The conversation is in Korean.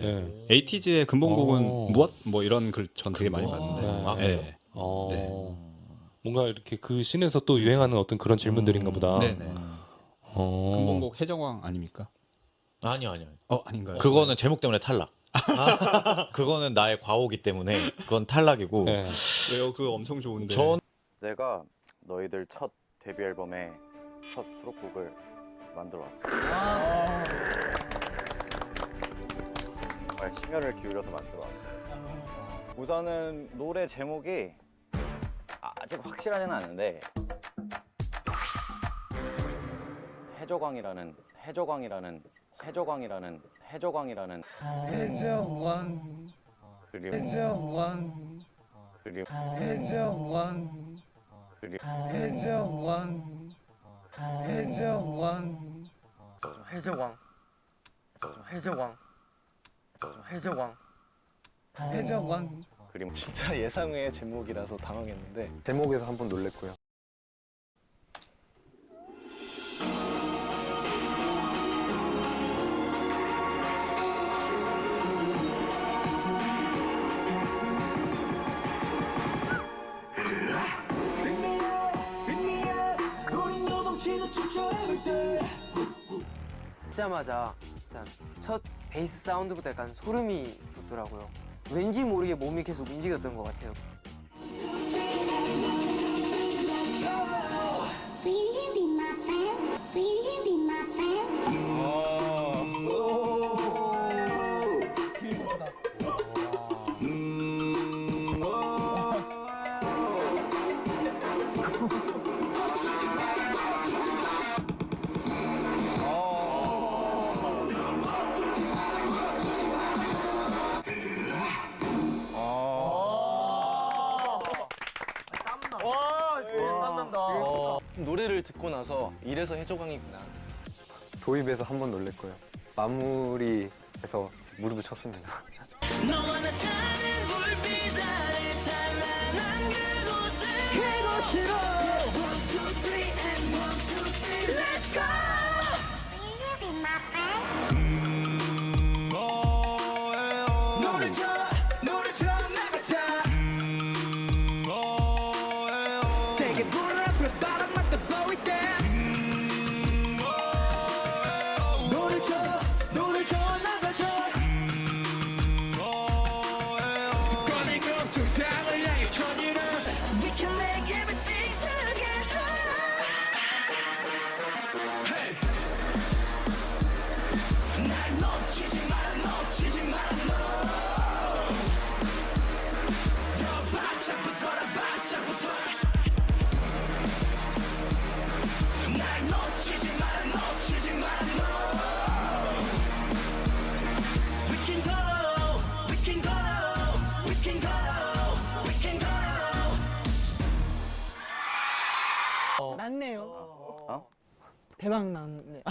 네. 에이티즈의 근본곡은 어. 무엇 뭐 이런 글 전 되게 많이 근본. 봤는데. 아, 네. 어, 네. 뭔가 이렇게 그 씬에서 또 유행하는 어떤 그런 질문들인가 보다. 네네. 어. 근본곡 해적왕 아닙니까? 아니요, 아니요. 어 아닌가요? 그거는 제목 때문에 탈락. 그거는 나의 과오기 때문에 그건 탈락이고. 네. 왜요? 그거 엄청 좋은데. 전 내가 너희들 첫 데뷔 앨범의 첫 수록곡을 만들어 왔어. 정말 심혈을 기울여서 만들어 왔어. 우선은 노래 제목이 아직 확실하지는 않은데 해적왕이라는 해적왕이라는 해적왕이라는 해적왕이라는 해적왕 그리고 해적왕 그리고 해적왕 그리고 해적왕 해적왕 해적왕 해적왕 해적왕. 해적왕. 그리고 진짜 예상외의 제목이라서 당황했는데. 제목에서 한 번 놀랬고요. 듣자마자 일단 첫 베이스 사운드부터 약간 소름이 돋더라고요. 왠지 모르게 몸이 계속 움직였던 것 같아요. Will you be my friend? Will you be my friend? 노래를 듣고 나서 이래서 해적왕이구나 도입에서 한 번 놀랬고요. 마무리에서 무릎을 쳤습니다. Will you be my friend? 났네요. 어? 대박 났네